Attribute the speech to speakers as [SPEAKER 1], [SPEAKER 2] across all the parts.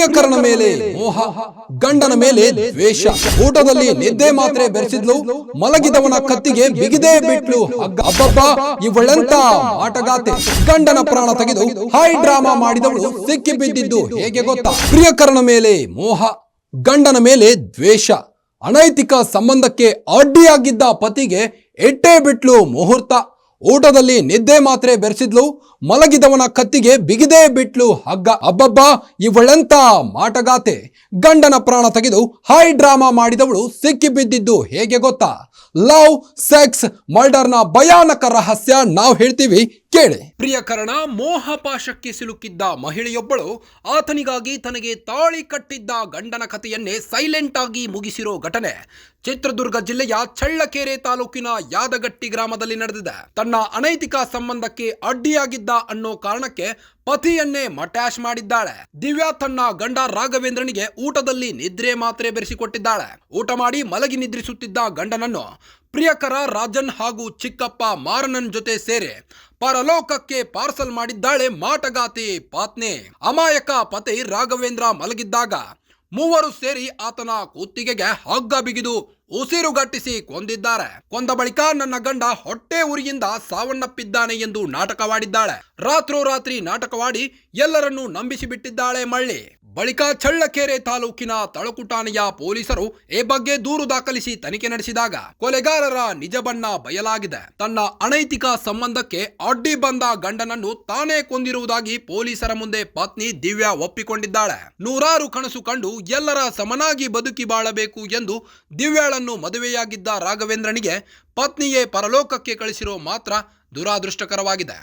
[SPEAKER 1] ಪ್ರಿಯಕರನ ಮೇಲೆ, ಮೋಹ, ಗಂಡನ ಮೇಲೆ ದ್ವೇಷ. ಊಟದಲ್ಲಿ ನಿದ್ದೆ ಮಾತ್ರೆ ಬೆರೆಸಿದ್ಲು, ಮಲಗಿದವನ ಕತ್ತಿಗೆ ಬಿಗಿದೇ ಬಿಟ್ಲು. ಅಬ್ಬಬ್ಬ, ಇವಳೆಂತ ಆಟಗಾತೆ ಗಂಡನ ಪ್ರಾಣ ತೆಗೆದು ಹೈ ಡ್ರಾಮಾ ಮಾಡಿದವಳು ಸಿಕ್ಕಿ ಬಿದ್ದಿದ್ದು ಹೇಗೆ ಗೊತ್ತಾ? ಪ್ರಿಯಕರನ ಮೇಲೆ ಮೋಹ, ಗಂಡನ ಮೇಲೆ ದ್ವೇಷ. ಅನೈತಿಕ ಸಂಬಂಧಕ್ಕೆ ಅಡ್ಡಿಯಾಗಿದ್ದ ಪತಿಗೆ ಎಟ್ಟೇ ಬಿಟ್ಲು ಮುಹೂರ್ತ. ಊಟದಲ್ಲಿ ನಿದ್ದೆ ಮಾತ್ರೆ ಬೆರೆಸಿದ್ಲು, ಮಲಗಿದವನ ಕತ್ತಿಗೆ ಬಿಗಿದೇ ಬಿಟ್ಲು ಹಗ್ಗ. ಅಬ್ಬಬ್ಬ, ಇವಳೆಂತ ಮಾಟಗಾತೆ. ಗಂಡನ ಪ್ರಾಣ ತೆಗೆದು ಹೈ ಡ್ರಾಮಾ ಮಾಡಿದವಳು ಸಿಕ್ಕಿಬಿದ್ದಿದ್ದು ಹೇಗೆ ಗೊತ್ತಾ? ಲವ್, ಸೆಕ್ಸ್, ಮರ್ಡರ್ನ ಭಯಾನಕ ರಹಸ್ಯ ನಾವು ಹೇಳ್ತೀವಿ ಕೇಳಿ. ಪ್ರಿಯಕರಣ, ಮೋಹಪಾಶಕ್ಕೆ ಸಿಲುಕಿದ್ದ ಮಹಿಳೆಯೊಬ್ಬಳು ಆತನಿಗಾಗಿ ತನಗೆ ತಾಳಿ ಕಟ್ಟಿದ್ದ ಗಂಡನ ಕಥೆಯನ್ನೇ ಸೈಲೆಂಟ್ ಆಗಿ ಮುಗಿಸಿರೋ ಘಟನೆ ಚಿತ್ರದುರ್ಗ ಜಿಲ್ಲೆಯ ಚಳ್ಳಕೆರೆ ತಾಲೂಕಿನ ಯಾದಗಟ್ಟಿ ಗ್ರಾಮದಲ್ಲಿ ನಡೆದಿದೆ. ತನ್ನ ಅನೈತಿಕ ಸಂಬಂಧಕ್ಕೆ ಅಡ್ಡಿಯಾಗಿದ್ದ ಅನ್ನೋ ಕಾರಣಕ್ಕೆ ಪತಿಯನ್ನೇ ಮಟ್ಯಾಶ್ ಮಾಡಿದ್ದಾಳೆ. ದಿವ್ಯಾ ತನ್ನ ಗಂಡ ರಾಘವೇಂದ್ರನಿಗೆ ಊಟದಲ್ಲಿ ನಿದ್ರೆ ಮಾತ್ರೆ ಬೆರೆಸಿಕೊಟ್ಟಿದ್ದಾಳೆ. ಊಟ ಮಾಡಿ ಮಲಗಿ ನಿದ್ರಿಸುತ್ತಿದ್ದ ಗಂಡನನ್ನು ಪ್ರಿಯಕರ ರಾಜನ್ ಹಾಗೂ ಚಿಕ್ಕಪ್ಪ ಮಾರನನ್ ಜೊತೆ ಸೇರಿ ಪರಲೋಕಕ್ಕೆ ಪಾರ್ಸಲ್ ಮಾಡಿದ್ದಾಳೆ ಮಾಟಗಾತಿ ಪಾತ್ನೆ. ಅಮಾಯಕ ಪತಿ ರಾಘವೇಂದ್ರ ಮಲಗಿದ್ದಾಗ ಮೂವರು ಸೇರಿ ಆತನ ಕುತ್ತಿಗೆಗೆ ಹಗ್ಗ ಬಿಗಿದು ಉಸಿರುಗಟ್ಟಿಸಿ ಕೊಂದಿದ್ದಾರೆ. ಕೊಂದ ಬಳಿಕ ನನ್ನ ಗಂಡ ಹೊಟ್ಟೆ ಉರಿಯಿಂದ ಸಾವನ್ನಪ್ಪಿದ್ದಾನೆ ಎಂದು ನಾಟಕವಾಡಿದ್ದಾಳೆ. ರಾತ್ರೋರಾತ್ರಿ ನಾಟಕವಾಡಿ ಎಲ್ಲರನ್ನೂ ನಂಬಿಸಿ ಬಿಟ್ಟಿದ್ದಾಳೆ ಮಳ್ಳಿ. ಬಳಿಕ ಚಳ್ಳಕೆರೆ ತಾಲೂಕಿನ ತಳಕುಟಾಣೆಯ ಪೊಲೀಸರು ಈ ಬಗ್ಗೆ ದೂರು ದಾಖಲಿಸಿ ತನಿಖೆ ನಡೆಸಿದಾಗ ಕೊಲೆಗಾರರ ನಿಜ ಬಣ್ಣ ಬಯಲಾಗಿದೆ. ತನ್ನ ಅನೈತಿಕ ಸಂಬಂಧಕ್ಕೆ ಅಡ್ಡಿ ಬಂದ ಗಂಡನನ್ನು ತಾನೇ ಕೊಂದಿರುವುದಾಗಿ ಪೊಲೀಸರ ಮುಂದೆ ಪತ್ನಿ ದಿವ್ಯಾ ಒಪ್ಪಿಕೊಂಡಿದ್ದಾಳೆ. ನೂರಾರು ಕನಸು ಕಂಡು ಎಲ್ಲರ ಸಮನಾಗಿ ಬದುಕಿ ಬಾಳಬೇಕು ಎಂದು ದಿವ್ಯಾಳನ್ನು ಮದುವೆಯಾಗಿದ್ದ ರಾಘವೇಂದ್ರನಿಗೆ ಪತ್ನಿಯೇ ಪರಲೋಕಕ್ಕೆ ಕಳಿಸಿರೋ ಮಾತ್ರ ದುರಾದೃಷ್ಟಕರವಾಗಿದೆ.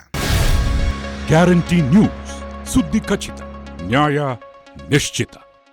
[SPEAKER 2] Guarantee news. ಸುದ್ದಿ ಖಚಿತ ನ್ಯಾಯ ನಿಶ್ಚಿತ.